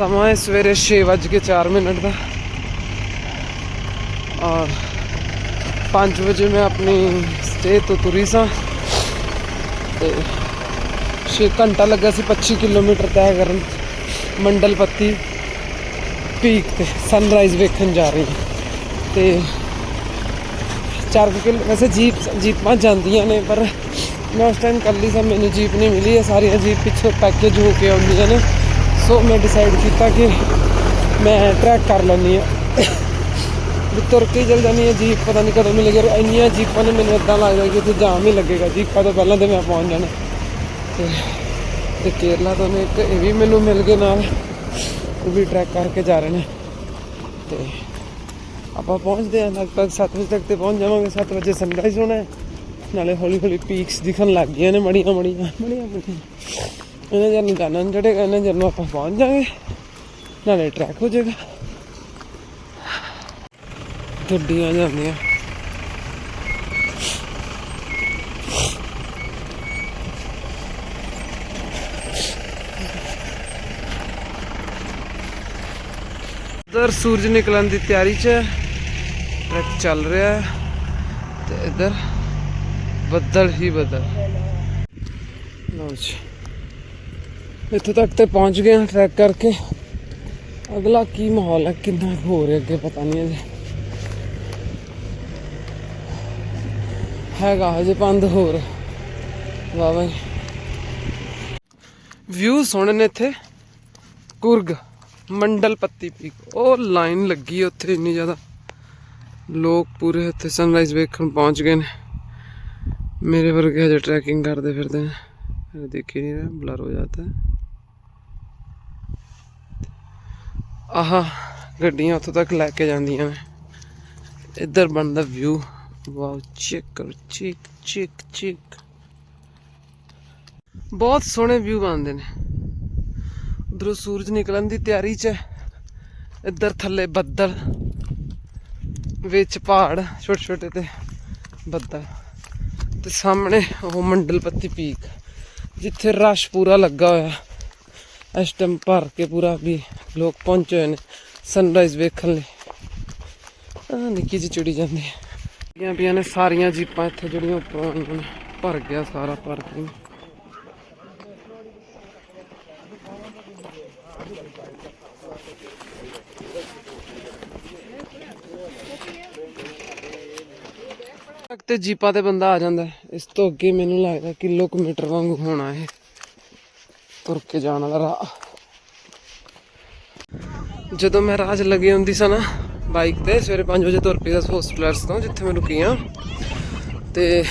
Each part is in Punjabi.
ਸਮਾਂ ਹੈ ਸਵੇਰੇ 6:04 ਮਿੰਟ ਦਾ। ਔਰ 5 ਵਜੇ ਮੈਂ ਆਪਣੀ ਸਟੇ ਤੋਂ ਤੁਰੀ ਸਾਂ। ਤੇ 6 ਘੰਟਾ ਲੱਗਾ ਸੀ 25 ਕਿਲੋਮੀਟਰ ਤੈਅ ਕਰਨ। 'ਚ। ਮੰਡਲ ਪੱਤੀ ਪੀਕ ਤੇ ਸਨਰਾਈਜ਼ ਵੇਖਣ ਜਾ ਰਹੀ ਹਾਂ। ਤੇ ਚਾਰ ਕੁ ਕਿਲੋ, ਵੈਸੇ ਜੀਪ, ਜੀਪਾਂ ਜਾਂਦੀਆਂ ਨੇ, ਪਰ ਮੈਂ ਉਸ ਟਾਈਮ ਕੱਲੀ ਸਾਂ, ਮੈਨੂੰ ਜੀਪ ਨਹੀਂ ਮਿਲੀ। ਇਹ ਸਾਰੀਆਂ ਜੀਪ ਪਿੱਛੇ ਪੈਕੇਜ ਹੋ ਕੇ ਆਉਂਦੀਆਂ ਨੇ। ਸੋ ਮੈਂ ਡਿਸਾਈਡ ਕੀਤਾ ਕਿ ਮੈਂ ਟਰੈਕ ਕਰ ਲੈਂਦੀ ਹਾਂ। ਵੀ ਤੁਰ ਕੇ ਹੀ ਚੱਲ ਜਾਂਦੀ ਹਾਂ, ਜੀਪ ਪਤਾ ਨਹੀਂ ਕਦੋਂ ਮਿਲੇਗੀ। ਔਰ ਇੰਨੀਆਂ ਜੀਪਾਂ ਨੇ ਮੈਨੂੰ ਇਦਾਂ ਲੱਗਦਾ ਕਿ ਉੱਥੇ ਜਾਮ ਹੀ ਲੱਗੇਗਾ। ਜੀਪਾਂ ਤੋਂ ਪਹਿਲਾਂ ਤੇ ਮੈਂ ਪਹੁੰਚ ਜਾਣਾ। ਤੇ ਤੇ ਕੇਰਲਾ ਤੋਂ ਨੇ ਇੱਕ ਇਹ ਵੀ ਮੈਨੂੰ ਮਿਲ ਗਏ ਨਾਲ। ਉਹ ਵੀ ਟਰੈਕ ਕਰਕੇ ਜਾ ਰਹੇ ਨੇ। ਤੇ ਆਪਾਂ ਪਹੁੰਚਦੇ ਹਾਂ। ਲਗਭਗ 7 ਵਜੇ ਤੱਕ ਤੇ ਪਹੁੰਚ ਜਾਵਾਂਗੇ। 7 ਵਜੇ ਸਨਰਾਈਜ਼ ਹੋਣਾ ਨਾਲੇ ਹੌਲੀ ਹੌਲੀ ਪੀਕਸ ਦਿਖਣ ਲੱਗ ਗਈਆਂ ਨੇ। ਮੜੀਆਂ ਮੜੀਆਂ ਮੜੀਆਂ ਮੜੀਆਂ ਇਹਨਾਂ ਜਨ ਜਾਣਨ ਜਿਹੜੇ ਇਹਨਾਂ ਜਨ ਆਪਾਂ ਪਹੁੰਚ ਜਾਵਾਂਗੇ, ਨਾਲੇ ਟਰੈਕ ਹੋ ਜਾਏਗਾ। ਗੱਡੀਆਂ ਜਾਂਦੀਆਂ। ਉਧਰ ਸੂਰਜ ਨਿਕਲਣ ਦੀ ਤਿਆਰੀ 'ਚ ਹੈ। ਟਰੈਕ ਚੱਲ ਰਿਹਾ ਹੈ। ਤੇ ਇਧਰ ਬੱਦਲ ਹੀ ਬੱਦਲ। ਲਓ ਜੀ। ਇੱਥੇ ਤੱਕ ਤੇ ਪਹੁੰਚ ਗਏ ਹਾਂ ਟਰੈਕ ਕਰਕੇ। ਅਗਲਾ ਕੀ ਮਾਹੌਲ ਹੈ, ਕਿੰਨਾ ਕੁ ਹੋ ਰਿਹਾ ਅੱਗੇ ਪਤਾ ਨਹੀਂ ਅਜੇ। ਹੈਗਾ ਹਜੇ ਪੰਦ ਹੋਰ। ਵਾਹ ਬਾਈ। ਵਿਊ ਸੋਹਣੇ ਨੇ ਇੱਥੇ। ਕੁਰਗ, ਮੰਡਲ ਪੱਤੀ ਪੀਕ ਉਹ ਲਾਈਨ ਲੱਗੀ ਹੈ ਉੱਥੇ ਇੰਨੀ ਜ਼ਿਆਦਾ। ਲੋਕ ਪੂਰੇ ਉੱਥੇ ਸਨਰਾਈਜ਼ ਵੇਖਣ ਪਹੁੰਚ ਗਏ ਨੇ। ਮੇਰੇ ਵਰਗੇ ਹਜੇ ਟਰੈਕਿੰਗ ਕਰਦੇ ਫਿਰਦੇ ਨੇ। ਇਹ ਨਹੀਂ ਰਿਹਾ ਬਲਰ ਹੋ ਜਾਂਦਾ ਹੈ। ਆਹ, ਗੱਡੀਆਂ ਉੱਥੋਂ ਤੱਕ ਲੈ ਕੇ ਜਾਂਦੀਆਂ ਨੇ। ਇੱਧਰ ਬਣਦਾ ਵਿਊ ਵਾਓ ਚੈੱਕ ਕਰੋ ਚੈੱਕ ਚੈੱਕ ਚੈੱਕ ਬਹੁਤ ਸੋਹਣੇ ਵਿਊ ਬਣਦੇ ਨੇ। ਉਧਰੋਂ ਸੂਰਜ ਨਿਕਲਣ ਦੀ ਤਿਆਰੀ 'ਚ ਹੈ। ਇੱਧਰ ਥੱਲੇ ਬੱਦਲ, ਵਿੱਚ ਪਹਾੜ ਛੋਟੇ ਛੋਟੇ ਤੇ ਬੱਦਲ। ਤੇ ਸਾਹਮਣੇ ਉਹ ਮੰਡਲ ਪੱਤੀ ਪੀਕ ਜਿੱਥੇ ਰਸ਼ ਪੂਰਾ ਲੱਗਾ ਹੋਇਆ। ਇਸ ਟਾਈਮ ਭਰ ਕੇ ਪੂਰਾ ਵੀ ਲੋਕ ਪਹੁੰਚੇ ਹੋਏ ਨੇ ਸਨਰਾਈਜ਼ ਵੇਖਣ ਲਈ। ਆ ਨਿੱਕੀ ਜਿਹੀ ਚਿੜੀ ਜਾਂਦੀ ਹੈ। ਪਈਆਂ ਪਈਆਂ ਨੇ ਸਾਰੀਆਂ ਜੀਪਾਂ ਇੱਥੇ ਜਿਹੜੀਆਂ ਉੱਪਰ ਆਉਂਦੀਆਂ ਨੇ, ਭਰ ਗਿਆ ਸਾਰਾ ਪਾਰਕਿੰਗ ਤੱਕ ਤੇ ਜੀਪਾਂ ਤੇ ਬੰਦਾ ਆ ਜਾਂਦਾ ਇਸ ਤੋਂ ਅੱਗੇ ਮੈਨੂੰ ਲੱਗਦਾ ਕਿਲੋਮੀਟਰ ਵਾਂਗੂ ਹੋਣਾ ਇਹ। ਤੁਰ ਕੇ ਜਾਣ ਵਾਲਾ ਰਾਹ। ਜਦੋਂ ਮੈਂ ਰਾਜ ਲੱਗੀ ਹੁੰਦੀ ਸਾਂ ਨਾ ਬਾਈਕ ਤੇ ਸਵੇਰੇ 5 ਵਜੇ ਤੁਰ ਪਈ ਦਾ ਹੌਸਪੀਟਲਸ ਤੋਂ ਜਿੱਥੇ ਮੈਂ ਰੁਕੀ ਆ। ਤੇ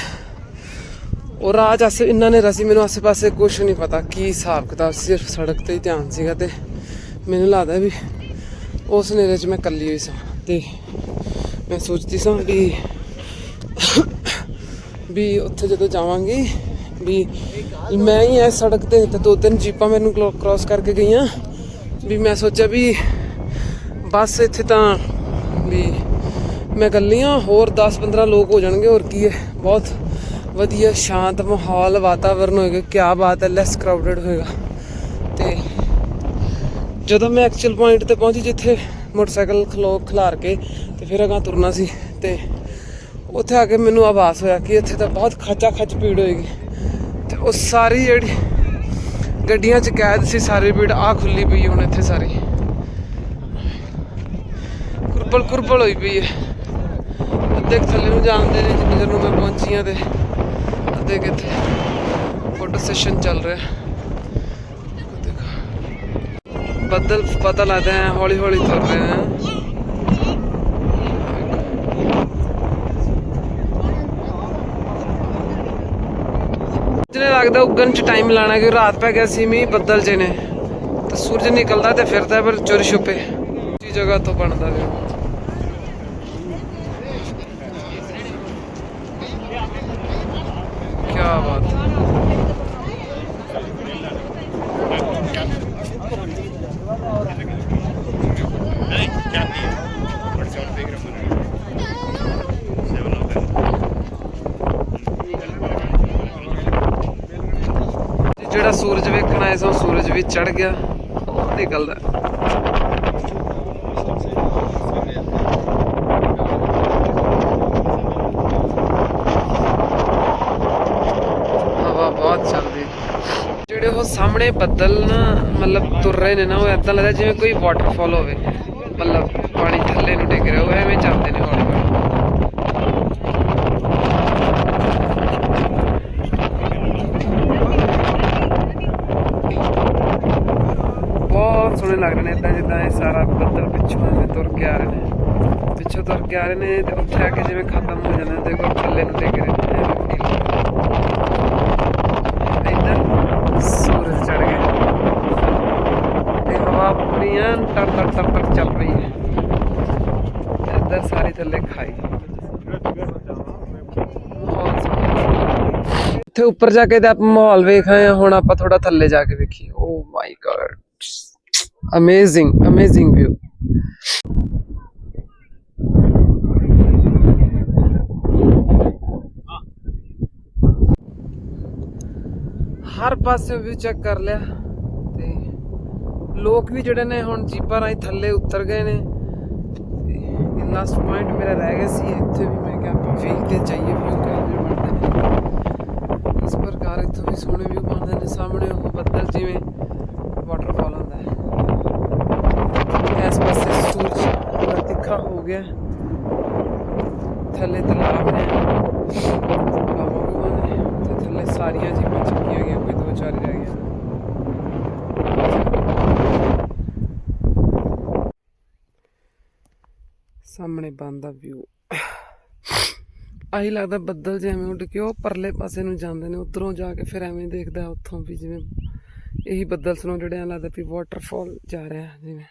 ਉਹ ਰਾਜ 'ਚ ਆਸੇ ਇੰਨਾ ਨੇ ਰਸੀ ਮੈਨੂੰ ਆਸੇ-ਪਾਸੇ ਕੁਝ ਨਹੀਂ ਪਤਾ ਕੀ ਹਿਸਾਬ ਕਿਤਾਬ ਸੀ, ਸਿਰਫ ਸੜਕ ਤੇ ਹੀ ਧਿਆਨ ਸੀਗਾ ਤੇ ਮੈਨੂੰ ਲੱਗਦਾ ਵੀ ਉਸ ਨੇਰੇ 'ਚ ਮੈਂ ਇਕੱਲੀ ਹੋਈ ਸਾਂ। ਤੇ ਮੈਂ ਸੋਚਦੀ ਸਾਂ ਵੀ ਵੀ ਉੱਥੇ ਜਦੋਂ ਜਾਵਾਂਗੀ ਵੀ ਮੈਂ ਹੀ ਇਸ ਸੜਕ ਤੇ ਤੇ ਦੋ ਤਿੰਨ ਜੀਪਾਂ ਮੈਨੂੰ ਕ੍ਰਾਸ ਕਰਕੇ ਗਈਆਂ। ਵੀ ਮੈਂ ਸੋਚਿਆ ਵੀ ਬਸ ਇੱਥੇ ਤਾਂ ਵੀ ਮੈਂ ਇਕੱਲੀ ਹਾਂ ਹੋਰ 10-15 ਲੋਕ ਹੋ ਜਾਣਗੇ, ਹੋਰ ਕੀ ਹੈ ਬਹੁਤ ਵਧੀਆ, ਸ਼ਾਂਤ ਮਾਹੌਲ, ਵਾਤਾਵਰਨ ਹੋਏਗਾ ਕੀ ਬਾਤ ਹੈ ਲੈਸ ਕਰਾਊਡਡ ਹੋਏਗਾ। ਤੇ ਜਦੋਂ ਮੈਂ ਐਕਚੁਅਲ ਪੁਆਇੰਟ ਤੇ ਪਹੁੰਚੀ ਜਿੱਥੇ ਮੋਟਰਸਾਈਕਲ ਖਲੋ, ਖਲਾਰ ਕੇ ਤੇ ਫਿਰ ਅਗਾਂ ਤੁਰਨਾ ਸੀ ਤੇ ਉੱਥੇ ਆ ਕੇ ਮੈਨੂੰ ਆਵਾਜ਼ ਹੋਇਆ ਕਿ ਇੱਥੇ ਤਾਂ ਬਹੁਤ ਖੱਚਾ ਖੱਚ ਭੀੜ ਹੋਏਗੀ। ਉਹ ਸਾਰੀ ਜਿਹੜੀ ਗੱਡੀਆਂ 'ਚ ਕੈਦ ਸੀ, ਸਾਰੀ ਭੀੜ ਆ ਖੁੱਲੀ ਪਈ ਹੁਣ ਇੱਥੇ ਸਾਰੀ। ਕੁਰਬਲ ਕੁਰਬਲ ਹੋਈ ਪਈ ਹੈ ਅੱਧੇ ਥੱਲੇ ਨੂੰ ਜਾਂਦੇ ਨੇ, ਜਿੰਨੇ ਚਿਰ ਨੂੰ ਮੈਂ ਪਹੁੰਚੀਆਂ ਤੇ ਅੱਧੇ ਕਿੱਥੇ ਫੋਟੋ ਸੈਸ਼ਨ ਚੱਲ ਰਿਹਾ। ਦੇਖੋ ਬੱਦਲ ਪਤਾ ਲੱਗਦਾ ਹੈ ਹੌਲੀ ਹੌਲੀ ਤੁਰ ਰਹੇ ਹੈ। ਲੱਗਦਾ ਉੱਗਣ ਚ ਟਾਈਮ ਲਾਣਾ ਕਿ ਰਾਤ ਪੈ ਗਿਆ ਸੀ, ਮੀਂਹ ਬੱਦਲ ਜੇ ਨੇ। ਤੇ ਸੂਰਜ ਨਿਕਲਦਾ ਤੇ ਫਿਰਦਾ, ਪਰ ਚੁਰ ਛੁਪੇ। ਜੀ ਜਗ੍ਹਾ ਤੋਂ ਬਣਦਾ ਵੀ ਕੀ ਬਾਤ ਹੈ ਜਿਹੜਾ ਸੂਰਜ ਵੇਖਣ ਸੂਰਜ ਵੀ ਚੜ ਗਿਆ। ਨਿਕਲਦਾ ਹਵਾ ਬਹੁਤ ਚੱਲਦੀ। ਜਿਹੜੇ ਉਹ ਸਾਹਮਣੇ ਬੱਦਲ ਨਾ, ਮਤਲਬ ਤੁਰ ਰਹੇ ਨੇ ਨਾ, ਉਹ ਐਦਾਂ ਲੱਗਦਾ ਜਿਵੇਂ ਕੋਈ ਵਾਟਰਫਾਲ ਹੋਵੇ। ਮਤਲਬ ਪਾਣੀ ਥੱਲੇ ਨੂੰ ਡਿੱਗ ਰਿਹਾ, ਉਹ ਐਵੇਂ ਚੱਲਦੇ ਨੇ ਹੌਲੀ ਹੌਲੀ ਬਹੁਤ ਸੋਹਣੇ ਲੱਗ ਰਹੇ ਨੇ ਇਦਾਂ ਜਿੱਦਾਂ ਇਹ ਸਾਰਾ ਬੱਦਲ ਪਿੱਛੋਂ ਐਵੇਂ ਤੁਰ ਕੇ ਆ ਰਹੇ ਨੇ। ਪਿੱਛੋਂ ਤੁਰ ਕੇ ਆ ਰਹੇ ਨੇ ਤੇ ਉੱਥੇ ਆ ਕੇ ਜਿਵੇਂ ਖਤਮ ਹੋ ਜਾਂਦੇ ਨੇ ਦੇਖੋ ਥੱਲੇ ਨੂੰ ਡਿੱਗ ਰਹੇ ਨੇ ਐਵੇਂ ਸੂਰਜ ਚੜ ਗਿਆ। ਤੇ ਹਵਾ ਪੂਰੀ ਐਨ ਤੜ ਤੜ ਤੜ ਤੜ ਚੱਲ ਰਹੀ ਹੈ। ਤੇ ਇੱਧਰ ਸਾਰੀ ਥੱਲੇ ਖਾਈ। ਬਹੁਤ ਇੱਥੇ ਉੱਪਰ ਜਾ ਕੇ ਤੇ ਆਪਾਂ ਮਾਹੌਲ ਵੇਖ ਆਏ ਹੁਣ ਆਪਾਂ ਥੋੜਾ ਥੱਲੇ ਜਾ ਕੇ ਵੇਖੀਏ। ਓ my God amazing amazing view ਹਰ ਪਾਸੇ ਵੀ ਚੈੱਕ ਕਰ ਲਿਆ ਤੇ ਲੋਕ ਵੀ ਜਿਹੜੇ ਨੇ ਹੁਣ ਜੀਪਾਂ ਰਾਹੀਂ ਥੱਲੇ ਉਤਰ ਗਏ ਨੇ ਤੇ ਲਾਸਟ ਪੁਆਇੰਟ ਮੇਰਾ ਰਹਿ ਗਿਆ ਸੀ, ਇੱਥੇ ਵੀ ਮੈਂ ਕਿਹਾ ਆਪਾਂ ਵੇਖਦੇ ਚਾਹੀਏ ਵਿਊ ਕਿਹੋ ਬਣਦੇ ਨੇ। ਇਸ ਪ੍ਰਕਾਰ ਇੱਥੋਂ ਵੀ ਸੋਹਣੇ ਵਿਊ ਬਣਦੇ ਨੇ, ਸਾਹਮਣੇ ਉਹ ਬੱਦਲ ਜਿਵੇਂ ਵਾਟਰਫਾਲ ਹੁੰਦਾ ਹੈ ਇਸ ਪਾਸੇ ਸੂਰਜ ਪੂਰਾ ਤਿੱਖਾ ਹੋ ਗਿਆ। ਥੱਲੇ ਤਲਾਬ ਨੇ। ਬਾਬਾ ਭਗਵਾਨ ਨੇ ਤੇ ਥੱਲੇ ਸਾਰੀਆਂ ਜੀਵਾਂ ਚੱਕੀਆਂ ਗਈਆਂ, ਕੋਈ ਦੋ ਚਾਰ ਰਹਿ ਗਈਆਂ। ਸਾਹਮਣੇ ਬੰਦਾ ਵਿਊ ਆਹੀ ਲੱਗਦਾ ਬੱਦਲ ਜਿਵੇਂ ਉੱਡ ਕੇ, ਉਹ ਪਰਲੇ ਪਾਸੇ ਨੂੰ ਜਾਂਦੇ ਨੇ, ਉਧਰੋਂ ਜਾ ਕੇ ਫਿਰ ਐਵੇਂ ਦੇਖਦਾ ਉੱਥੋਂ ਵੀ ਜਿਵੇਂ ਇਹੀ ਬੱਦਲ ਸੁਣੋ ਜਿਹੜੇ ਐਂ ਲੱਗਦਾ ਵੀ ਵਾਟਰਫਾਲ ਜਾ ਰਿਹਾ ਜਿਵੇਂ।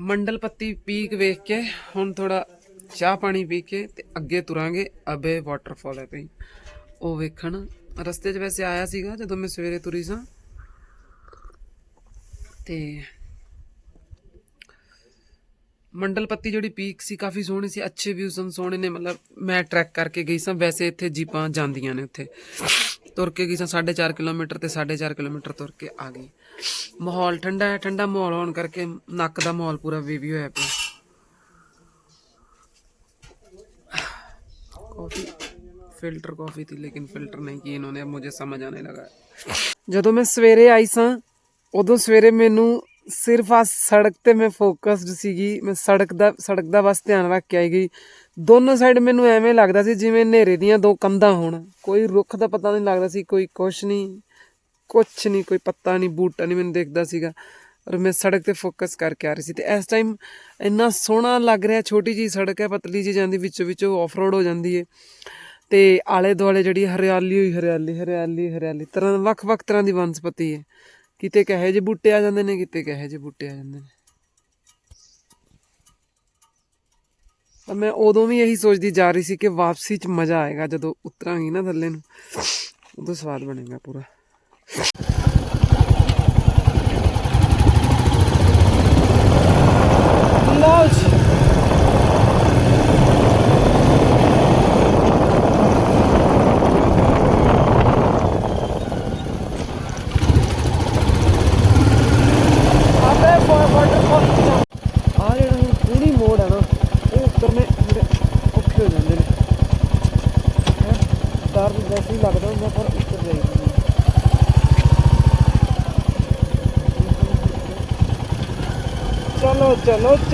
ਮੰਡਲ ਪੱਤੀ ਪੀਕ ਵੇਖ ਕੇ, ਹੁਣ ਥੋੜਾ ਚਾਹ ਪਾਣੀ ਪੀ ਕੇ ਤੇ ਅੱਗੇ ਤੁਰਾਂਗੇ ਅਬੇ ਵਾਟਰਫਾਲ ਹੈ ਭਈ ਉਹ ਵੇਖਣ। ਰਸਤੇ 'ਚ ਵੈਸੇ ਆਇਆ ਸੀਗਾ ਜਦੋਂ ਮੈਂ ਸਵੇਰੇ ਤੁਰੀ ਸਾਂ। ਤੇ ਮੰਡਲ ਪੱਤੀ ਜਿਹੜੀ ਪੀਕ ਸੀ ਕਾਫੀ ਸੋਹਣੀ ਸੀ, ਅੱਛੇ ਵਿਊਜ਼ ਹਨ ਸੋਹਣੇ ਨੇ, ਮਤਲਬ ਮੈਂ ਟਰੈਕ ਕਰਕੇ ਗਈ ਸਾਂ। ਵੈਸੇ ਇੱਥੇ ਜੀਪਾਂ ਜਾਂਦੀਆਂ ਨੇ ਉੱਥੇ। ਤੁਰ ਕੇ ਗਈ ਸਾਂ 4.5 ਕਿਲੋਮੀਟਰ ਤੇ 4.5 ਕਿਲੋਮੀਟਰ ਤੁਰ ਕੇ ਆ ਗਈ। ਮਾਹੌਲ ਠੰਡਾ ਹੈ ਠੰਡਾ ਮਾਹੌਲ ਹੋਣ ਕਰਕੇ ਨੱਕ ਦਾ ਮਾਹੌਲ ਪੂਰਾ ਵੇਵੀ ਹੋਇਆ ਪਿਆ। ਕਾਫੀ ਫਿਲਟਰ ਕਾਫੀ थी लेकिन फिल्टर नहीं की इन्होंने मुझे समझ आने लगा ਜਦੋਂ ਮੈਂ ਸਵੇਰੇ ਆਈ ਸਾਂ, ਉਦੋਂ ਸਵੇਰੇ ਮੈਨੂੰ ਸਿਰਫ ਆ ਸੜਕ ਤੇ ਮੈਂ ਫੋਕਸਡ ਸੀਗੀ, ਮੈਂ ਸੜਕ ਦਾ ਸੜਕ ਦਾ ਬਸ ਧਿਆਨ ਰੱਖ ਕੇ ਆਈ ਗਈ। ਦੋਨੋਂ ਸਾਈਡ ਮੈਨੂੰ ਐਵੇਂ ਲੱਗਦਾ ਸੀ ਜਿਵੇਂ ਹਨੇਰੇ ਦੀਆਂ ਦੋ ਕੰਧਾਂ ਹੋਣ। ਕੋਈ ਰੁੱਖ ਦਾ ਪਤਾ ਨਹੀਂ ਲੱਗਦਾ ਸੀ, ਕੋਈ ਕੁਛ ਨਹੀਂ। ਕੁਛ ਨਹੀਂ ਕੋਈ ਪੱਤਾ ਨਹੀਂ ਬੂਟਾ ਨਹੀਂ ਮੈਨੂੰ ਦੇਖਦਾ ਸੀਗਾ ਔਰ ਮੈਂ ਸੜਕ ਤੇ ਫੋਕਸ ਕਰਕੇ ਆ ਰਹੀ ਸੀ ਤੇ ਇਸ ਟਾਈਮ ਇੰਨਾ ਸੋਹਣਾ ਲੱਗ ਰਿਹਾ, ਛੋਟੀ ਜੀ ਸੜਕ ਹੈ, ਪਤਲੀ ਜੀ ਜਾਂਦੀ, ਵਿੱਚੋਂ ਵਿੱਚੋਂ ਆਫ ਰੋਡ ਹੋ ਜਾਂਦੀ ਹੈ ਤੇ ਆਲੇ ਦੁਆਲੇ ਜਿਹੜੀ ਹਰਿਆਲੀ ਹੋਈ, ਹਰਿਆਲੀ ਹਰਿਆਲੀ ਹਰਿਆਲੀ, ਤਰ੍ਹਾਂ ਵੱਖ-ਵੱਖ ਤਰ੍ਹਾਂ ਦੀ ਵਨਸਪਤੀ ਹੈ। ਕਿਤੇ ਕਹੇ ਜੇ ਬੂਟੇ ਆ ਜਾਂਦੇ ਨੇ, ਕਿਤੇ ਕਹੇ ਜੇ ਬੂਟੇ ਆ ਜਾਂਦੇ ਨੇ। ਤਾਂ ਮੈਂ ਉਦੋਂ ਵੀ ਇਹੀ ਸੋਚਦੀ ਜਾ ਰਹੀ ਸੀ ਕਿ ਵਾਪਸੀ 'ਚ ਮਜ਼ਾ ਆਏਗਾ ਜਦੋਂ ਉਤਰਾਂਗੀ ਨਾ ਥੱਲੇ ਨੂੰ, ਉਦੋਂ ਸਵਾਦ ਬਣੇਗਾ ਪੂਰਾ। Thank you.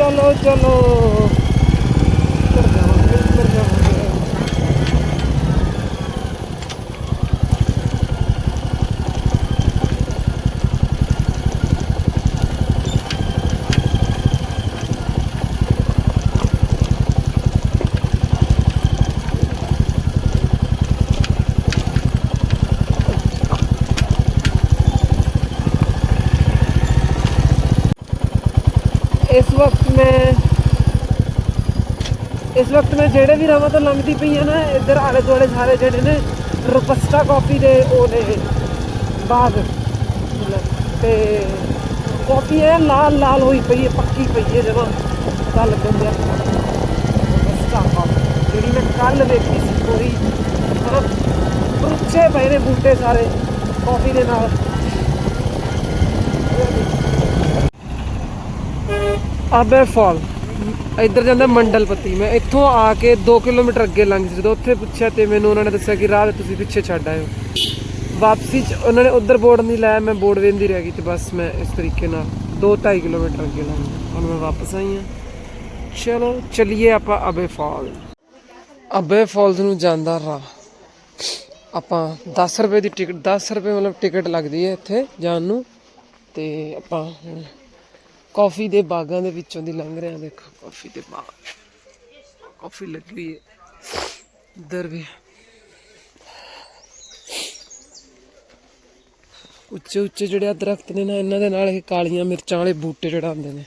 ਚਲੋ ਚਲੋ ਵਕਤ ਮੈਂ ਜਿਹੜੇ ਵੀ ਰਾਵਾਂ ਤੋਂ ਲੰਘਦੀ ਪਈਆਂ ਨਾ, ਇੱਧਰ ਆਲੇ ਦੁਆਲੇ ਸਾਰੇ ਜਿਹੜੇ ਨੇ ਰੋਬਸਟਾ ਕਾਫੀ ਦੇ ਉਹ ਨੇ ਬਾਗ। ਤੇ ਕਾਫੀ ਇਹ ਲਾਲ ਲਾਲ ਹੋਈ ਪਈ ਹੈ, ਪੱਕੀ ਪਈ ਹੈ ਜਦੋਂ ਪਤਾ ਲੱਗਣ ਦਿਆ ਰੋਬਸਟਾ ਕਾਫੀ, ਜਿਹੜੀ ਮੈਂ ਕੱਲ ਵੇਖੀ ਸੀ ਕੋਈ ਰੁੱਖੇ ਪਏ ਨੇ ਬੂਟੇ ਸਾਰੇ, ਕਾਫੀ ਦੇ ਨਾਲ। ਅਬੇ ਫਾਲ। ਇੱਧਰ ਜਾਂਦਾ ਮੰਡਲਪਤੀ ਮੈਂ ਇੱਥੋਂ ਆ ਕੇ 2 ਕਿਲੋਮੀਟਰ ਅੱਗੇ ਲੰਘ ਸੀ ਜਦੋਂ ਉੱਥੇ ਪੁੱਛਿਆ ਤੇ ਮੈਨੂੰ ਉਹਨਾਂ ਨੇ ਦੱਸਿਆ ਕਿ ਰਾਹ ਤੇ ਤੁਸੀਂ ਪਿੱਛੇ ਛੱਡ ਆਇਓ ਵਾਪਸੀ ਚ ਉਹਨਾਂ ਨੇ ਉਧਰ ਬੋਰਡ ਨਹੀਂ ਲਾਇਆ, ਮੈਂ ਬੋਰਡ ਵੇਂਦੀ ਰਹਿ ਗਈ ਤੇ ਬਸ ਮੈਂ ਇਸ ਤਰੀਕੇ ਨਾਲ 2.5 ਕਿਲੋਮੀਟਰ ਅੱਗੇ ਲੰਘ ਗਿਆ। ਹੁਣ ਮੈਂ ਵਾਪਸ ਆਈ ਹਾਂ। ਚਲੋ, ਚਲਿਏ ਆਪਾਂ ਅਬੇ ਫਾਲ। ਅਬੇ ਫਾਲਸ ਨੂੰ ਜਾਂਦਾ ਰਾਹ। ਆਪਾਂ 10 ਰੁਪਏ ਦੀ ਟਿਕਟ 10 ਰੁਪਏ ਮਤਲਬ ਟਿਕਟ ਲੱਗਦੀ ਹੈ ਇੱਥੇ ਜਾਣ ਨੂੰ। ਤੇ ਆਪਾਂ ਕਾਫੀ ਦੇ ਬਾਗਾਂ ਦੇ ਵਿੱਚੋਂ ਦੀ ਲੰਘ ਰਹੇ, ਦੇਖੋ, ਕਾਫੀ ਦੇ ਬਾਗ। ਕਾਫੀ ਲੱਗੀ ਹੋਈ ਹੈ। ਇੱਧਰ ਵੀ। ਉੱਚੇ ਉੱਚੇ ਜਿਹੜੇ ਦਰਖਤ ਨੇ ਨਾ, ਇਹਨਾਂ ਦੇ ਨਾਲ ਇਹ ਕਾਲੀਆਂ ਮਿਰਚਾਂ ਵਾਲੇ ਬੂਟੇ ਚੜਾਉਂਦੇ ਨੇ।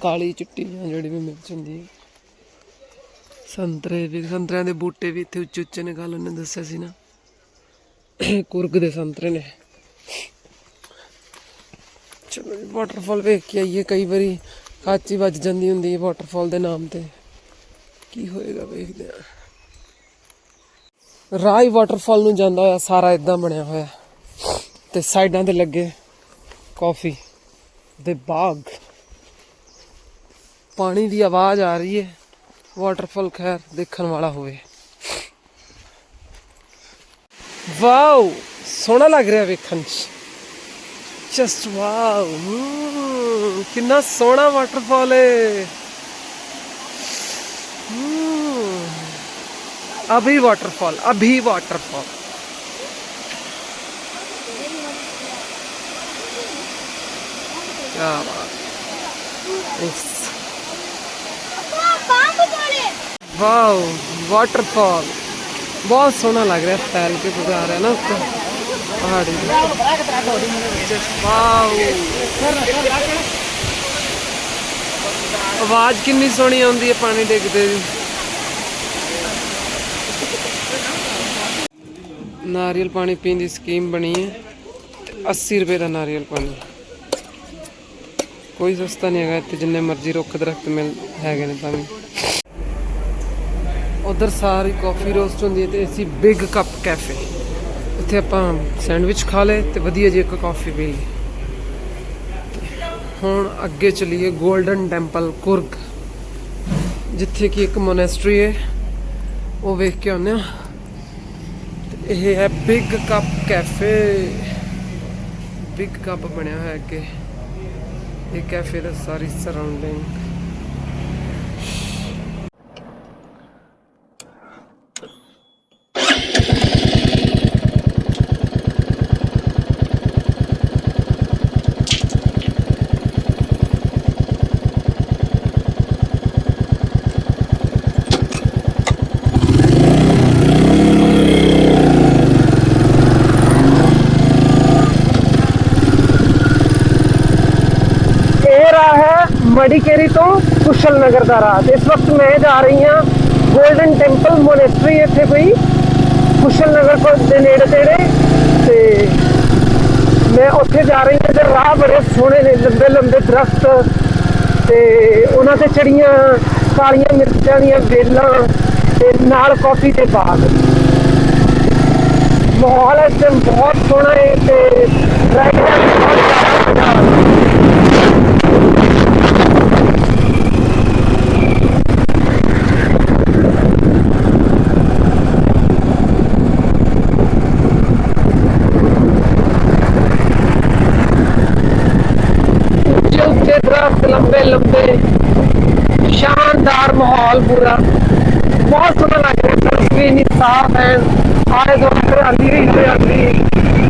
ਕਾਲੀ ਚਿੱਟੀ ਜਿਹੜੀ ਵੀ ਮਿਰਚ ਹੁੰਦੀ ਹੈ। ਸੰਤਰੇ ਵੀ, ਸੰਤਰਿਆਂ ਦੇ ਬੂਟੇ ਵੀ ਇੱਥੇ ਉੱਚੇ ਉੱਚੇ ਨੇ, ਗੱਲ ਉਹਨੇ ਦੱਸਿਆ ਸੀ ਨਾ। ਕੁਰਗ ਦੇ ਸੰਤਰੇ ਨੇ। ਚਲੋ ਜੀ ਵਾਟਰਫਾਲ ਵੇਖ ਕੇ ਆਈਏ, ਕਈ ਵਾਰੀ ਕਾਚੀ ਵੱਜ ਜਾਂਦੀ ਹੁੰਦੀ ਹੈ ਵਾਟਰਫਾਲ ਦੇ ਨਾਮ ਤੇ। ਕੀ ਹੋਏਗਾ ਵੇਖਦੇ ਆ ਰਾਹ ਵਾਟਰਫਾਲ ਨੂੰ ਜਾਂਦਾ ਹੋਇਆ, ਸਾਰਾ ਇਦਾਂ ਬਣਿਆ ਹੋਇਆ। ਤੇ ਸਾਈਡਾਂ ਤੇ ਲੱਗੇ ਕਾਫੀ ਦੇ ਬਾਗ। ਪਾਣੀ ਦੀ ਆਵਾਜ਼ ਆ ਰਹੀ ਹੈ ਵਾਟਰਫਾਲ ਖੈਰ ਦੇਖਣ ਵਾਲਾ ਹੋਵੇ। ਵਾਓ, ਸੋਹਣਾ ਲੱਗ ਰਿਹਾ ਵੇਖਣ ਚ। जस्ट वाओ कितना सोना वाटरफॉल है। अभी वाटरफॉल अभी वाटरफॉल क्या वाओ वाटरफॉल बहुत सोना लग रहा है फैल के गुजार है ना। उसका ਪਹਾੜੀ ਵਾਓ। ਆਵਾਜ਼ ਕਿੰਨੀ ਸੋਹਣੀ ਆਉਂਦੀ ਹੈ ਪਾਣੀ ਡਿੱਗਦੇ ਦੀ। ਨਾਰੀਅਲ ਪਾਣੀ ਪੀਣ ਦੀ ਸਕੀਮ ਬਣੀ ਹੈ 80 ਰੁਪਏ ਦਾ ਨਾਰੀਅਲ ਪਾਣੀ। ਕੋਈ ਸਸਤਾ ਨਹੀਂ ਹੈਗਾ, ਇੱਥੇ ਜਿੰਨੇ ਮਰਜ਼ੀ ਰੁੱਖ ਦਰਖਤ ਮਿਲ ਹੈਗੇ ਨੇ ਤਾਂ ਵੀ ਉਧਰ ਸਾਰੀ ਕਾਫੀ ਰੋਸਟ ਹੁੰਦੀ ਹੈ ਤੇ ਅਸੀਂ ਬਿਗ ਕੱਪ ਕੈਫੇ ਇੱਥੇ ਆਪਾਂ ਸੈਂਡਵਿਚ ਖਾ ਲਏ ਤੇ ਵਧੀਆ ਜੀ ਇੱਕ ਕਾਫੀ ਪੀ ਲਈ। ਹੁਣ ਅੱਗੇ ਚਲੀਏ 골ਡਨ ਟੈਂਪਲ ਕੁਰਗ ਜਿੱਥੇ ਕਿ ਇੱਕ ਮੋਨੈਸਟਰੀ ਹੈ। ਉਹ ਵੇਖ ਕੇ ਆਉਂਦੇ ਆ ਇਹ ਹੈ big cup cafe big cup ਬਣਿਆ ਹੋਇਆ ਅੱਗੇ। ਇਹ ਕੈਫੇ ਦਾ ਸਾਰੀ ਸਰਾਊਂਡਿੰਗ ਇਹ ਰਾਹ ਹੈ ਮੜੀਕੇਰੀ ਤੋਂ ਕੁਸ਼ਲ ਨਗਰ ਦਾ ਰਾਹ ਤੇ ਇਸ ਵਕਤ ਮੈਂ ਜਾ ਰਹੀ ਹਾਂ 골ਡਨ ਟੈਂਪਲ ਮੋਨੈਸਟਰੀ ਇੱਥੇ ਕੋਈ ਕੁਸ਼ਲ ਨਗਰ ਕੋਲ ਦੇ ਨੇੜੇ ਤੇੜੇ। ਤੇ ਮੈਂ ਉੱਥੇ ਜਾ ਰਹੀ ਹਾਂ ਤੇ ਰਾਹ ਬੜੇ ਸੋਹਣੇ ਨੇ, ਲੰਬੇ ਲੰਬੇ ਦਰਖਤ ਤੇ ਉਹਨਾਂ ਤੇ ਚੜੀਆਂ ਕਾਲੀਆਂ ਮਿਰਚਾਂ ਦੀਆਂ ਵੇਲਾਂ ਤੇ ਨਾਲ ਕਾਫੀ ਦੇ ਬਾਗ। ਮਾਹੌਲ ਇਸ ਬਹੁਤ ਸੋਹਣਾ ਹੈ ਤੇ ਰਾਈਡ ਬਹੁਤ ਜ਼ਿਆਦਾ ਮਜ਼ਾ ਆ ਰਿਹਾ ਉੱਚੇ ਉੱਚੇ ਦਰਖਤ ਲੰਬੇ ਲੰਬੇ, ਸ਼ਾਨਦਾਰ ਮਾਹੌਲ ਪੂਰਾ। ਬਹੁਤ ਸੋਹਣਾ ਲੱਗ ਰਿਹਾ। ਸੜਕ ਵੀ ਸਾਫ਼ ਹੈ। ਆਲੇ ਦੁਆਲੇ ਹਰਿਆਲੀ ਹੀ ਹਰਿਆਲੀ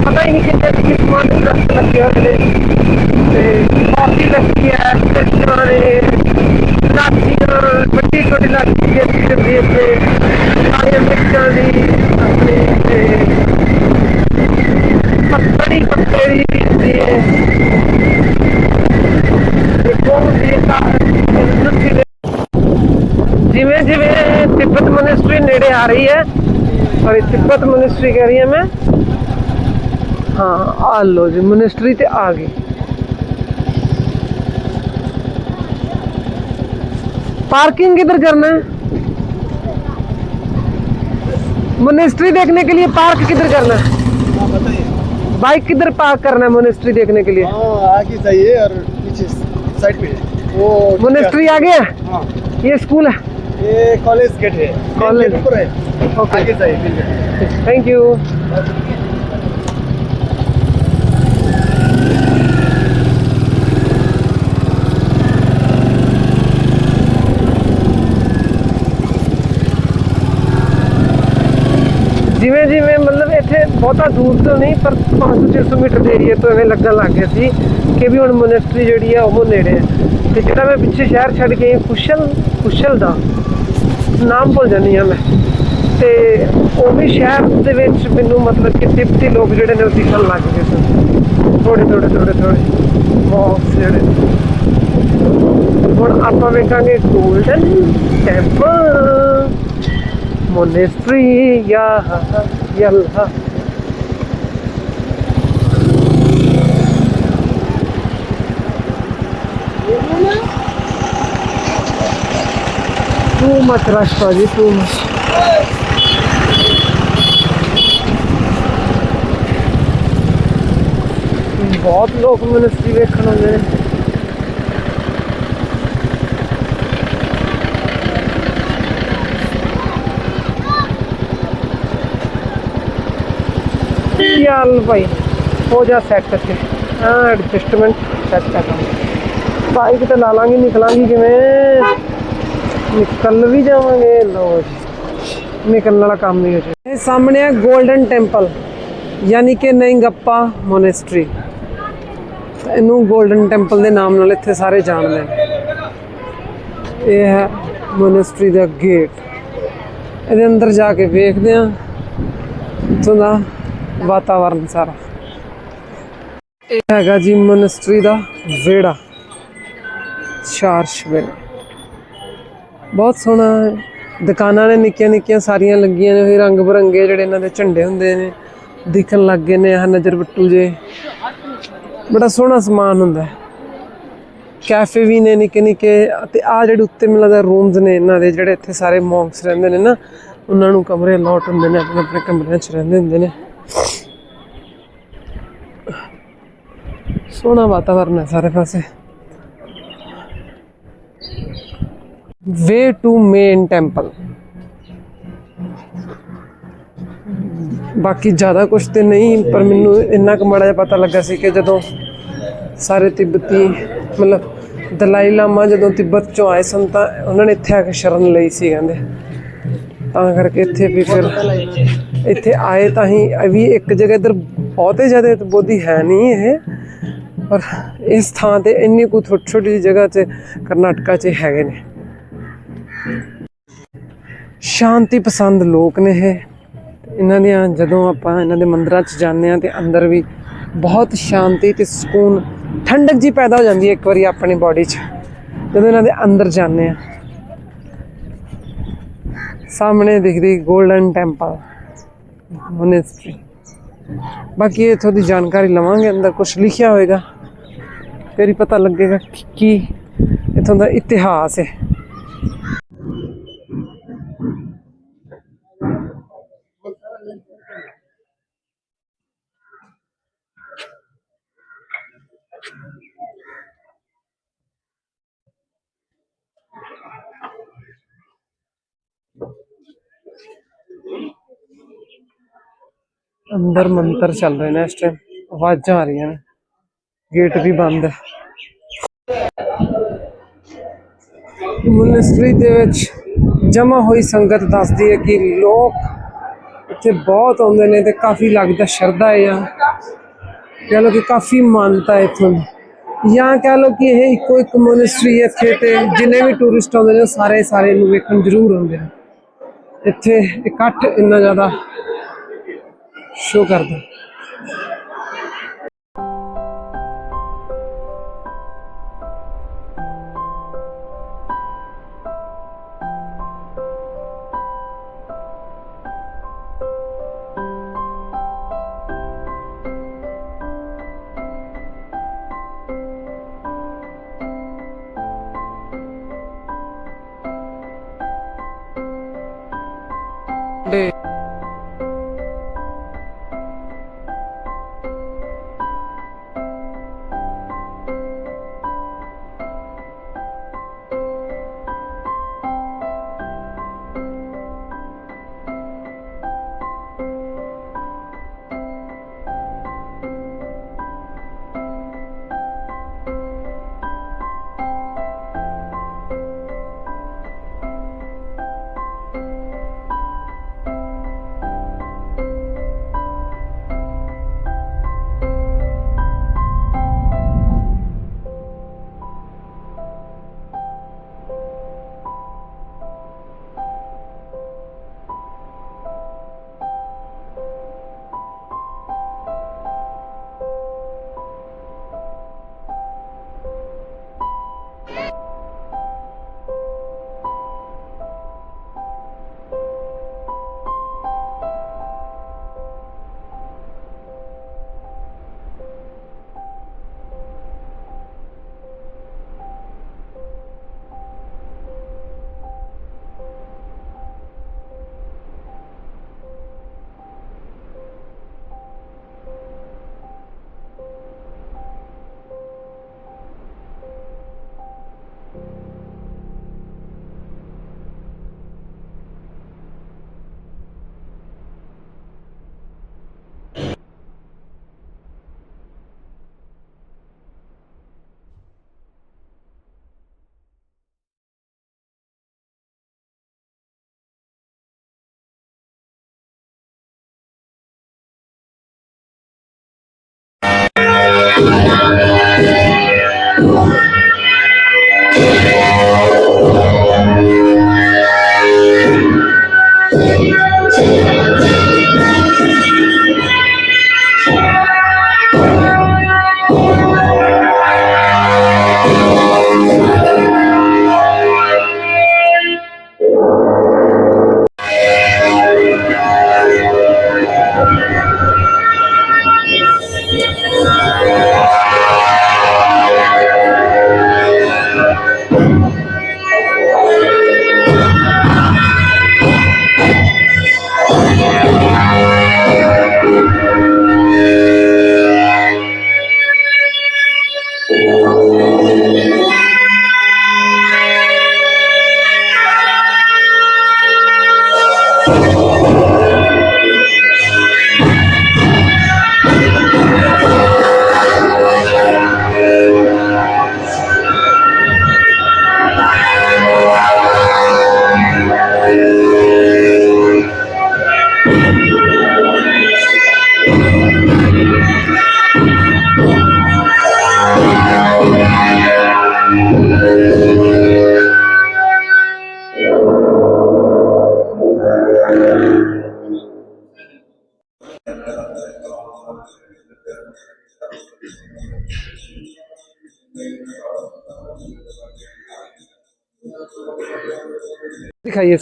ਪਤਾ ਹੀ ਨਹੀਂ ਕਿੰਨੇ ਕਿਸਮਾਂ ਦੇ ਦਰਖਤ ਲੱਗੇ ਹੋਏ ਨੇ। ਤੇ ਕਾਫੀ ਲੱਗੀ ਹੈ ਤੇ ਨੇ ਲਾਚੀਆਂ ਵੱਡੀ ਛੋਟੀ ਲਾਚੀ ਵੀ ਅੱਛੀ ਹੁੰਦੀ ਹੈ ਤੇ ਦੀ मिनिस्ट्री नेड़े आ रही है। और तिब्बत मिनिस्ट्री कह रही है मैं। हाँ आ लो जी मिनिस्ट्री तो आ गई पार्किंग किधर करना है? मिनिस्ट्री देखने के लिए पार्क किधर करना है? बाइक किधर पार्क करना है मिनिस्ट्री देखने के लिए? हाँ, आगे चाहिए और पीछे साइड पे। वो मोनेस्ट्री आगे है? हाँ। ये स्कूल है। ये कॉलेज गेट है कॉलेज। गेट ऊपर है ओके आगे जाइए मिल जाएगा थैंक यू ਜਿਵੇਂ ਜਿਵੇਂ ਮਤਲਬ ਇੱਥੇ ਬਹੁਤਾ ਦੂਰ ਤੋਂ ਨਹੀਂ ਪਰ 500-600 ਮੀਟਰ ਦੇ ਏਰੀਆ ਤੋਂ ਐਵੇਂ ਲੱਗਣ ਲੱਗ ਗਿਆ ਸੀ ਕਿ ਵੀ ਹੁਣ ਮੋਨੈਸਟਰੀ ਜਿਹੜੀ ਆ ਉਹ ਨੇੜੇ ਹੈ ਤੇ ਜਿਹੜਾ ਮੈਂ ਪਿੱਛੇ ਸ਼ਹਿਰ ਛੱਡ ਕੇ ਕੁਸ਼ਲ ਕੁਸ਼ਲ ਦਾ ਨਾਮ ਭੁੱਲ ਜਾਂਦੀ ਹਾਂ ਮੈਂ। ਤੇ ਉਹ ਵੀ ਸ਼ਹਿਰ ਦੇ ਵਿੱਚ ਮੈਨੂੰ ਮਤਲਬ ਕਿ ਤਿੱਪਤੀ ਲੋਕ ਜਿਹੜੇ ਨੇ ਉਹ ਦਿਖਣ ਲੱਗ ਗਏ ਸਨ। ਥੋੜੇ ਥੋੜੇ ਥੋੜੇ ਥੋੜੇ ਬਹੁਤ ਜਿਹੜੇ ਹੁਣ ਆਪਾਂ ਵੇਖਾਂਗੇ ਗੋਲਡਨ ਟੈਂਪਲ ਮੋਨੇਸਟਰੀ ਯਾ ਯੱਲਾ ਟੂ ਮਚ ਰਸ਼ ਭਾਜੀ ਟੂ ਮਚ ਬਹੁਤ ਲੋਕ ਮੋਨੇਸਟਰੀ ਵੇਖਣ ਆਉਂਦੇ ਨੇ ਚੱਲ ਭਾਈ ਹੋ ਜਾ ਸੈੱਟ ਤੇ ਹਾਂ ਐਡਜਸਟਮੈਂਟ ਸੈੱਟ ਕਰ ਬਾਈਕ ਤੇ ਲਾ ਲਾਂਗੇ ਨਿਕਲਾਂਗੇ ਕਿਵੇਂ ਨਿਕਲ ਵੀ ਜਾਵਾਂਗੇ ਲੋ ਨਿਕਲਣ ਵਾਲਾ ਕੰਮ ਹੀ ਹੋ ਜਾਏ। ਇਹ ਸਾਹਮਣੇ ਹੈ 골ਡਨ ਟੈਂਪਲ ਯਾਨੀ ਕਿ ਨਇੰਗੱਪਾ ਮੋਨੈਸਟਰੀ ਇਹਨੂੰ 골ਡਨ ਟੈਂਪਲ ਦੇ ਨਾਮ ਨਾਲ ਇੱਥੇ ਸਾਰੇ ਜਾਣਦੇ ਨੇ ਇਹ ਹੈ ਮੋਨੈਸਟਰੀ ਦਾ ਗੇਟ ਇਹਦੇ ਅੰਦਰ ਜਾ ਕੇ ਵੇਖਦੇ ਹਾਂ ਇੱਥੋਂ ਦਾ ਵਾਤਾਵਰਨ ਸਾਰਾ। ਇਹ ਹੈਗਾ ਜੀ ਮੋਨੈਸਟਰੀ ਦਾ ਵਿਹੜਾ ਚਾਰਸ਼ ਵਿਹੜਾ ਬਹੁਤ ਸੋਹਣਾ ਦੁਕਾਨਾਂ ਨੇ ਨਿੱਕੀਆਂ ਨਿੱਕੀਆਂ ਸਾਰੀਆਂ ਲੱਗੀਆਂ ਨੇ ਹੋਈ ਰੰਗ ਬਰੰਗੇ ਜਿਹੜੇ ਇਹਨਾਂ ਦੇ ਝੰਡੇ ਹੁੰਦੇ ਨੇ, ਦਿਖਣ ਲੱਗ ਗਏ ਨੇ ਆਹ ਨਜ਼ਰ ਬੱਟੂ ਜੇ। ਬੜਾ ਸੋਹਣਾ ਸਮਾਨ ਹੁੰਦਾ ਕੈਫੇ ਵੀ ਨੇ ਨਿੱਕੇ ਨਿੱਕੇ, ਤੇ ਆ ਜਿਹੜੇ ਉੱਤੇ ਮੈਨੂੰ ਲੱਗਦਾ ਰੂਮਸ ਨੇ ਇਹਨਾਂ ਦੇ, ਜਿਹੜੇ ਇੱਥੇ ਸਾਰੇ ਮੌਂਕਸ ਰਹਿੰਦੇ ਨੇ ਨਾ, ਉਹਨਾਂ ਨੂੰ ਕਮਰੇ ਅਲਾਟ ਹੁੰਦੇ ਨੇ, ਆਪਣੇ ਆਪਣੇ ਕਮਰਿਆਂ 'ਚ ਰਹਿੰਦੇ ਹੁੰਦੇ ਨੇ। ਸੋਹਣਾ ਵਾਤਾਵਰਨ ਹੈ ਸਾਰੇ ਪਾਸੇ। ਵੇ ਟੂ ਮੇਨ ਟੈਂਪਲ ਬਾਕੀ ਜ਼ਿਆਦਾ ਕੁਝ ਤੇ ਨਹੀਂ, ਪਰ ਮੈਨੂੰ ਇੰਨਾ ਕੁ ਮਾੜਾ ਜਿਹਾ ਪਤਾ ਲੱਗਾ ਸੀ ਕਿ ਜਦੋਂ ਸਾਰੇ ਤਿੱਬਤੀ, ਮਤਲਬ ਦਲਾਈ ਲਾਮਾ ਜਦੋਂ ਤਿੱਬਤ ਚੋਂ ਆਏ ਸਨ ਤਾਂ ਉਹਨਾਂ ਨੇ ਇੱਥੇ ਆ ਕੇ ਸ਼ਰਨ ਲਈ ਸੀ ਕਹਿੰਦੇ। ਤਾਂ ਕਰਕੇ ਇੱਥੇ ਵੀ ਫਿਰ ਇੱਥੇ ਆਏ ਤਾਂ ਹੀ ਵੀ ਇੱਕ ਜਗ੍ਹਾ ਇੱਧਰ ਬਹੁਤੇ ਜ਼ਿਆਦਾ ਬੋਧੀ ਹੈ ਨਹੀਂ ਇਹ। ਪਰ ਇਸ ਥਾਂ ਤੇ ਇੰਨੀ ਕੁ ਛੋਟੀ ਛੋਟੀ ਜਿਹੀ ਜਗ੍ਹਾ 'ਚ ਕਰਨਾਟਕਾ 'ਚ ਹੈਗੇ ਨੇ। ਸ਼ਾਂਤੀ ਪਸੰਦ ਲੋਕ ਨੇ ਇਹ। ਇਹਨਾਂ ਦੀਆਂ ਜਦੋਂ ਆਪਾਂ ਇਹਨਾਂ ਦੇ ਮੰਦਰਾਂ 'ਚ ਜਾਂਦੇ ਆ ਤੇ ਅੰਦਰ ਵੀ ਬਹੁਤ ਸ਼ਾਂਤੀ ਤੇ ਸਕੂਨ, ਠੰਡਕ ਜੀ ਪੈਦਾ ਹੋ ਜਾਂਦੀ ਹੈ ਇੱਕ ਵਾਰੀ ਆਪਣੀ ਬਾਡੀ 'ਚ, ਜਦੋਂ ਇਹਨਾਂ ਦੇ ਅੰਦਰ ਜਾਂਦੇ ਆ ਸਾਹਮਣੇ ਦਿਖਦੀ 골ਡਨ ਟੈਂਪਲ ਮੋਨੈਸਟਰੀ ਬਾਕੀ ਇਥੋਂ ਦੀ ਜਾਣਕਾਰੀ ਲਵਾਂਗੇ, ਅੰਦਰ ਕੁਝ ਲਿਖਿਆ ਹੋਏਗਾ, ਫਿਰ ਹੀ ਪਤਾ ਲੱਗੇਗਾ ਕਿ ਕੀ ਇਥੋਂ ਦਾ ਇਤਿਹਾਸ ਹੈ। ਅੰਦਰ ਮੰਤਰ ਚੱਲ ਰਹੇ ਨੇ ਇਸ ਟਾਈਮ ਆਵਾਜ਼ਾਂ ਆ ਰਹੀਆਂ ਨੇ। ਗੇਟ ਵੀ ਬੰਦ। ਹੈ ਮੋਨੈਸਟਰੀ ਦੇ ਵਿੱਚ ਜਮਾ ਹੋਈ ਸੰਗਤ ਦੱਸਦੀ ਹੈ ਕਿ ਲੋਕ ਇੱਥੇ ਬਹੁਤ ਆਉਂਦੇ ਨੇ ਤੇ ਕਾਫੀ ਲੱਗਦਾ ਸ਼ਰਧਾ ਹੈ ਆ ਕਹਿ ਲਓ ਕਿ ਕਾਫੀ ਮਾਨਤਾ ਹੈ ਇੱਥੋਂ ਜਾਂ ਕਹਿ ਲੋ ਕਿ ਇਹ ਇੱਕੋ ਇੱਕ ਮੋਨੈਸਟਰੀ ਹੈ ਇੱਥੇ ਤੇ ਜਿੰਨੇ ਵੀ ਟੂਰਿਸਟ ਆਉਂਦੇ ਨੇ ਉਹ ਸਾਰੇ ਸਾਰੇ ਨੂੰ ਵੇਖਣ ਜ਼ਰੂਰ ਆਉਂਦੇ ਨੇ। ਇੱਥੇ ਇਕੱਠ ਇੰਨਾ ਜ਼ਿਆਦਾ ਸ਼ੋ ਕਰਦਾ।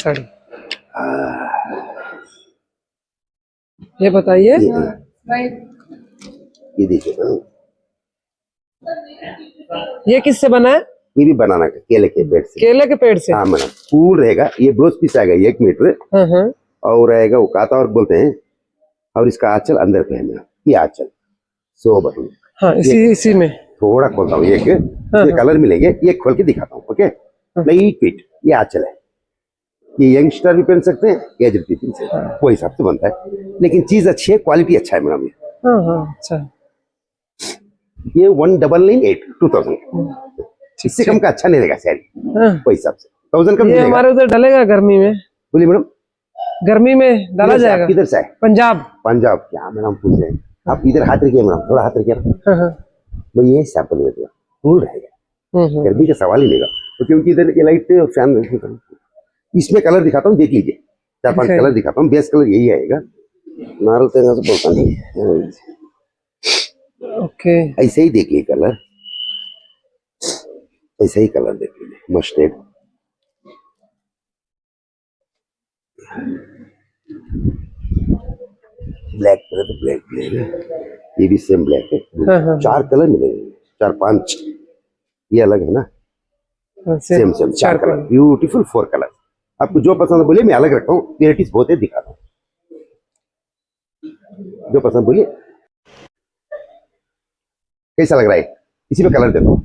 साड़ी। ये बताइए। ये देखिए ये किससे बना है? ये भी बनाना का केले के पेड़ से। केले के पेड़ से। हाँ मैडम फूल रहेगा ये ब्लाउज पीस आएगा एक मीटर। हाँ हाँ। और रहेगा वो काता और बोलते हैं और इसका आंचल अंदर पे है मैडम ये आंचल सो बटन। हाँ इसी इसी में। थोड़ा खोलता हूँ एक ये कलर मिलेंगे ये खोल के दिखाता हूँ ओके? लाइट वेट ये आंचल है। ये यंगस्टर भी पहन सकते हैं एज भी पहन सकते हैं। वो हिसाब से बनता है। लेकिन चीज़ अच्छी है क्वालिटी अच्छा है मैडम ये हाँ हाँ अच्छा। ये one double nine eight two thousand. इससे कम का अच्छा नहीं रहेगा सैरी हाँ। वो हिसाब से। थाउज़ेंड का ये मिलेगा हमारे उधर डलेगा गर्मी में। बोलिए मैडम। गर्मी में डाला जाएगा। किधर से पंजाब। पंजाब क्या मैडम पूछ रहे हैं आप इधर हाथ रखिए मैडम थोड़ा हाथ रखिए। हाँ हाँ। भाई ये सैंपल में फूल रहेगा। हम्म, हम्म। गर्मी का सवाल ही लेगा तो क्योंकि इधर ये लाइट फ़ैन इसमें कलर दिखाता हूँ देख लीजिए। चार पाँच कलर दिखाता हूँ बेस्ट कलर यही आएगा। नारल तेंगा से बोलता नहीं ओके। ऐसे ही देखिए कलर। ऐसे ही कलर देख लीजिए मस्टर्ड ब्लैक कलर तो ब्लैक मिलेगा ये भी सेम ब्लैक है। हाँ, हाँ। चार कलर मिलेंगे। चार पाँच। ये अलग है ना? हाँ, सेम। सेम चार कलर। Beautiful four colour. आपको जो पसंद है बोलिए मैं अलग रखता हूँ। वेराइटीज बहुत है दिखाता हूँ। जो पसंद बोलिए। कैसा लग रहा है? इसी पे कलर देता हूँ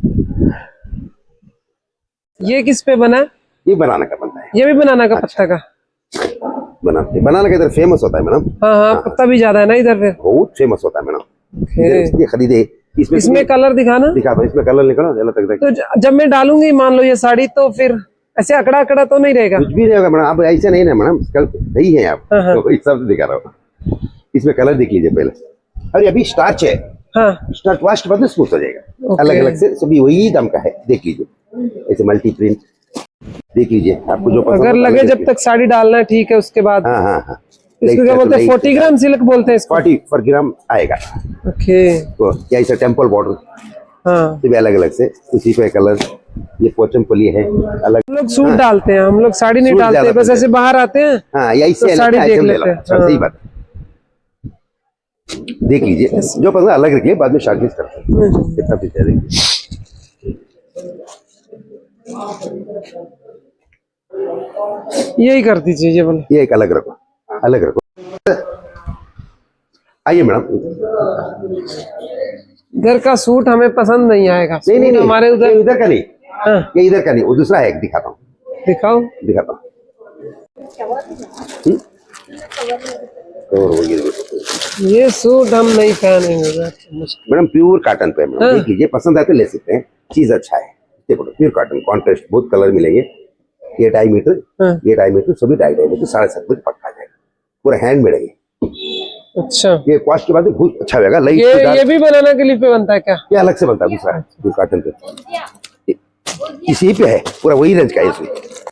ये किस पे बना? ये बनाना का बनता है। ये भी बनाना का अच्छा। पत्ता का? बनाते बनाना का इधर फ़ेमस होता है मैडम। हाँ हाँ पत्ता भी ज़्यादा है ना इधर बहुत फ़ेमस होता है मैडम। खरीदे इसमें इसमें कलर दिखाना? दिखा दो इसमें कलर निकालो तो जब मैं डालूँगी मान लो ये साड़ी तो फिर ऐसे अकड़ा अकड़ा तो नहीं रहेगा। कुछ भी नहीं होगा मैडम आप ऐसे नहीं ना मैडम कल सही है आप। हाँ, हाँ। तो इस हिसाब से दिखा रहा हूँ। इसमें कलर देख लीजिए पहले। अरे अभी स्टार्च है। हाँ। स्टार्ट वास्ट बाद स्मूथ हो जाएगा। अलग अलग से सभी वही दाम का है। देख लीजिए। ऐसे मल्टी प्रिंट देख लीजिए आपको जो अगर लगे जब तक साड़ी डालना ठीक है उसके बाद। हाँ हाँ हाँ। इसको क्या बोलते हैं? फोर्टी ग्राम सिल्क बोलते हैं फोर्टी पर ग्राम आएगा। ओके तो या ऐसा टेंपल बॉर्डर हाँ। से भी अलग अलग से उसी पे कलर। ये पोचम पली है। अलग हम लोग सूट डालते हैं हम लोग साड़ी नहीं डालते बस ऐसे बाहर आते हैं हाँ या इससे तो अलग साड़ी देख लेते हैं, अच्छा, सही हाँ। बात। देख लीजिए जो पसंद अलग रखिए बाद में शार्टलिस्ट करते हैं। हम्म। कितना पीछे देखिए यही कर दीजिए ये बोले ये एक अलग रखो अलग रखो। आइए मैडम। इधर का सूट हमें पसंद नहीं आएगा। नहीं नहीं हमारे उधर उधर का नहीं। हाँ। ये इधर का नहीं वो दूसरा है एक दिखाता हूँ। दिखाओ। दिखाता हूँ। वो ये ये सूट हम नहीं पहनेंगे मैडम प्योर कॉटन पे मैडम। हाँ। देख लीजिए पसंद आए तो ले सकते हैं। चीज़ अच्छा है। देखो प्योर कॉटन कॉन्ट्रास्ट बहुत कलर मिलेंगे। ये ढाई मीटर हाँ। ये ढाई मीटर सभी ढाई ढाई मीटर साढ़े सात मीटर पक्का जाएगा। पूरा हैंड मेड है अच्छा। ये कॉस्ट के बाद बहुत अच्छा होगा लाइट ये ये भी बनाना के लिए पे बनता है क्या? ये अलग से बनता है दूसरा जो कार्टन पे। इसी पे है पूरा वही रेंज का है इसमें